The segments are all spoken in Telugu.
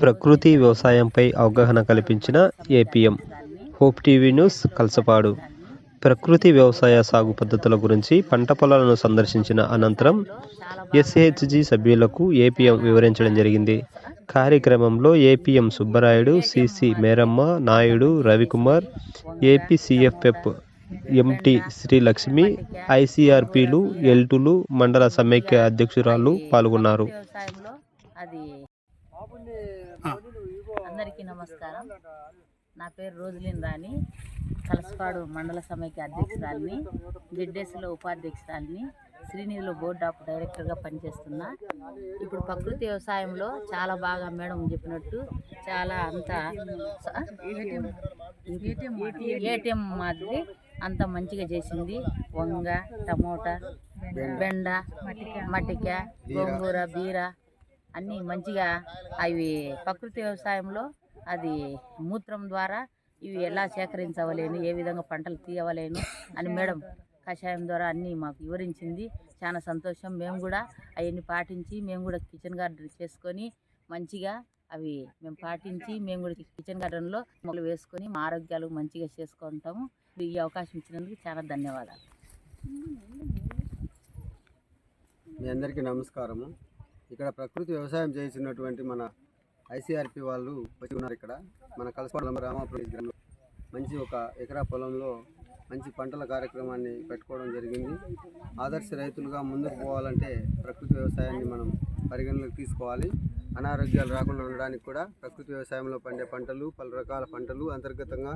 ప్రకృతి వ్యవసాయంపై అవగాహన కల్పించిన APM hope TV news Kalasapadu. ప్రకృతి వ్యవసాయ సాగు పద్ధతుల గురించి పంట పొలాలను సందర్శించిన అనంతరం ఎస్హెచ్జి సభ్యులకు ఏపీఎం వివరించడం జరిగింది. కార్యక్రమంలో APM Subbarayudu CC Meramma Naidu Ravikumar APCFF MT Srilakshmi ఐసీఆర్పీలు ఎల్టులు మండల సమైక్య అధ్యక్షురాలు పాల్గొన్నారు. అందరికీ నమస్కారం. నా పేరు రోజులిన్ రాణి కలసపాడు మండల సమైక్య అధ్యక్షురాలిని జిడ్డెస్లో ఉపాధ్యక్షురాలిని శ్రీనిధిలో బోర్డ్ ఆఫ్ డైరెక్టర్గా పనిచేస్తున్నా. ఇప్పుడు ప్రకృతి వ్యవసాయంలో చాలా బాగా మేడం చెప్పినట్టు చాలా అంత ఏటీఎం మాదిరి అంత మంచిగా చేసింది. వంగ టమోటా బెండ మటిక గోంగూర బీర అన్నీ మంచిగా అవి ప్రకృతి వ్యవసాయంలో అది మూత్రం ద్వారా ఇవి ఎలా సేకరించవలేను ఏ విధంగా పంటలు తీయవలేను అని మేడం కషాయం ద్వారా అన్నీ మాకు వివరించింది. చాలా సంతోషం. మేము కూడా అవన్నీ పాటించి మేము కూడా కిచెన్ గార్డెన్ చేసుకొని మంచిగా అవి మేము పాటించి మేము కూడా కిచెన్ గార్డెన్లో మొక్కలు వేసుకొని మా ఆరోగ్యాలు మంచిగా చేసుకుంటాము. ఈ అవకాశం ఇచ్చినందుకు చాలా ధన్యవాదాలు. మీ అందరికీ నమస్కారము. ఇక్కడ ప్రకృతి వ్యవసాయం చేసినటువంటి మన ఐసీఆర్పి వాళ్ళు వచ్చి ఉన్నారు ఇక్కడ. మన కలసపాడు రామాపురం గ్రామంలో మంచి ఒక ఎకరా పొలంలో మంచి పంటల కార్యక్రమాన్ని పెట్టుకోవడం జరిగింది. ఆదర్శ రైతులుగా ముందుకు పోవాలంటే ప్రకృతి వ్యవసాయాన్ని మనం పరిగణలోకి తీసుకోవాలి. అనారోగ్యాలు రాకుండా ఉండడానికి కూడా ప్రకృతి వ్యవసాయంలో పండే పంటలు పలు రకాల పంటలు అంతర్గతంగా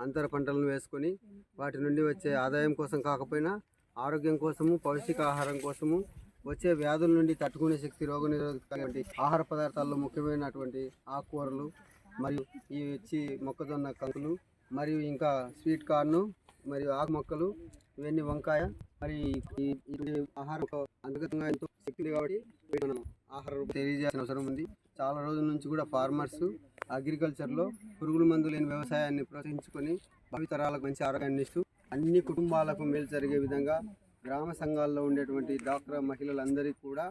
అంతర పంటలను వేసుకొని వాటి నుండి వచ్చే ఆదాయం కోసం కాకపోయినా ఆరోగ్యం కోసము పౌష్టికాహారం కోసము వచ్చే వ్యాధుల నుండి తట్టుకునే శక్తి రోగనిరోధక ఆహార పదార్థాల్లో ముఖ్యమైనటువంటి ఆకుకూరలు మరియు ఈ వచ్చి మొక్కజొన్న కంకులు మరియు ఇంకా స్వీట్ కార్న్ మరియు ఆకు మొక్కలు ఇవన్నీ వంకాయ మరి ఆహారం అంతర్గతంగా ఎంతో శక్తి కాబట్టి మనం ఆహారం తెలియజేయాల్సిన అవసరం ఉంది. చాలా రోజుల నుంచి కూడా ఫార్మర్స్ అగ్రికల్చర్లో పురుగుల మందు లేని వ్యవసాయాన్ని ప్రోత్సహించుకొని భావితరాలకు మంచి ఆరోగ్యాన్ని ఇస్తూ అన్ని కుటుంబాలకు మేలు జరిగే విధంగా గ్రామ సంఘాల్లో ఉండేటువంటి డాక్టర్ మహిళలందరికీ కూడా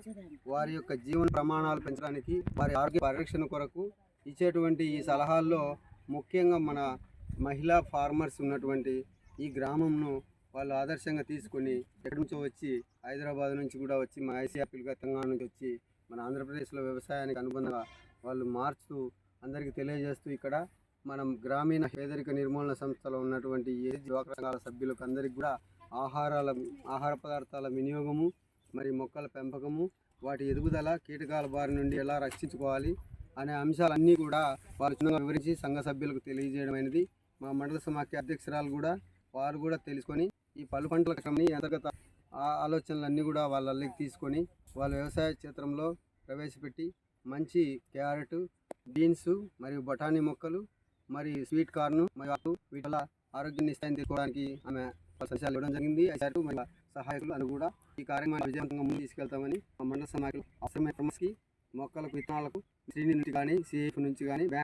వారి యొక్క జీవన ప్రమాణాలు పెంచడానికి వారి ఆరోగ్య పరిరక్షణ కొరకు ఇచ్చేటువంటి ఈ సలహాల్లో ముఖ్యంగా మన మహిళా ఫార్మర్స్ ఉన్నటువంటి ఈ గ్రామంను వాళ్ళు ఆదర్శంగా తీసుకొని ఎక్కడి నుంచో వచ్చి హైదరాబాద్ నుంచి కూడా వచ్చి మా ఐసీఆర్పీలుగా తెలంగాణ నుంచి వచ్చి మన ఆంధ్రప్రదేశ్లో వ్యవసాయానికి అనుబంధంగా వాళ్ళు మార్చుతూ అందరికీ తెలియజేస్తూ ఇక్కడ మనం గ్రామీణ పేదరిక నిర్మూలన సంస్థలో ఉన్నటువంటి ఏ డ్వాక్రా సంఘాల సభ్యులకు అందరికీ కూడా ఆహారాల ఆహార పదార్థాల వినియోగము మరి మొక్కల పెంపకము వాటి ఎదుగుదల కీటకాల బారి నుండి ఎలా రక్షించుకోవాలి అనే అంశాలన్నీ కూడా వారు చిన్నగా వివరించి సంఘ సభ్యులకు తెలియజేయడం అనేది మా మండల సమాఖ్య అధ్యక్షురాలు కూడా వారు కూడా తెలుసుకొని ఈ పలు పంటల క్రమని అంతర్గత ఆ- ఆలోచనలన్నీ కూడా వాళ్ళకి తీసుకొని వాళ్ళ వ్యవసాయ క్షేత్రంలో ప్రవేశపెట్టి మంచి క్యారెట్ బీన్స్ మరియు బఠానీ మొక్కలు మరి స్వీట్ కార్ను మరియు వీటి వల్ల ఆరోగ్యాన్ని ఇస్తాయని తెలుసుకోవడానికి ఆమె పలు సందేశాలు ఇవ్వడం జరిగింది. అయితే మరి సహాయకులు అని కూడా ఈ కార్యక్రమాన్ని విజయవంతంగా ముందు తీసుకెళ్తామని మా మండల సమాఖ్యలు అవసరమైన సమస్యకి మొక్కలకు విత్తనాలకు శ్రీని నుంచి కానీ సిఎఫ్ నుంచి కానీ